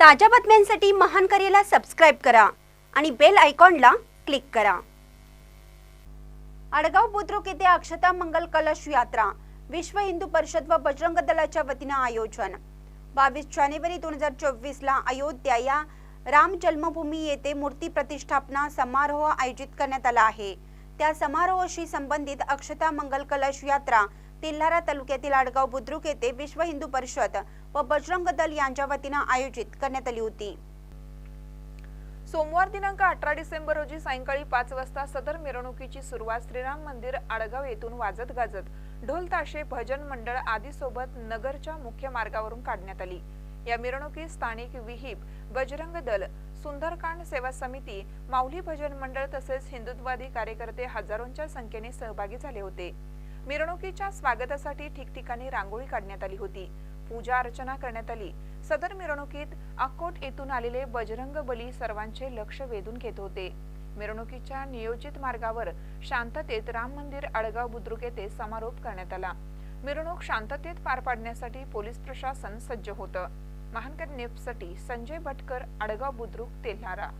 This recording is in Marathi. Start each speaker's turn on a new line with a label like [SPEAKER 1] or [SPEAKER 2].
[SPEAKER 1] ताज्या बातम्यांसाठी महान करेला सबस्क्राईब करा आणि बेल आयकॉनला क्लिक करा. आडगाव बुद्रुक येथे अक्षता मंगल कलश यात्रा विश्व हिंदू परिषद व बजरंग दलाच्या वतीनं आयोजन. बावीस जानेवारी दोन हजार चोवीस ला अयोध्या या राम जन्मभूमी येथे मूर्ती प्रतिष्ठापना समारोह आयोजित करण्यात आला आहे. त्या समारोहाशी संबंधित अक्षता मंगल कलश यात्रा तेल्हारा तालुक्यातील आडगाव बुद्रुक येथे विश्व हिंदू परिषद व बजरंग दल यांच्या वतीनं आयोजित करण्यात आली होती.
[SPEAKER 2] सोमवार दिनांक अठरा डिसेंबर रोजी सायंकाळी पाच वाजता सदर मिरवणुकीची सुरुवात श्रीराम मंदिर आडगाव येथून वाजत गाजत ढोल ताशे भजन मंडळ आदी सोबत नगरच्या मुख्य मार्गावरून काढण्यात आली. या मिरवणुकीत स्थानिक विहीप बजरंग दल सुंदरकांड सेवा समिती माऊली भजन मंडळ तसेच हिंदुत्वादी कार्यकर्ते हजारोंच्या संख्येने सहभागी झाले होते. मिरवणुकीच्या स्वागतासाठी ठिकठिकाणी रांगोळी काढण्यात आली होती. पूजा अर्चना करण्यात आली. सदर मिरवणुकीत अक्कोट येथून आलेले बजरंग बली सर्वांचे लक्ष वेधून घेत होते. मिरवणुकीच्या नियोजित मार्गावर शांततेत राम मंदिर अडगाव बुद्रुक येथे समारोप करण्यात आला. मिरवणूक शांततेत पार पाडण्यासाठी पोलीस प्रशासन सज्ज होतं. महानकर न्यूजसाठी संजय भटकर अडगाव बुद्रुक तेल्हारा.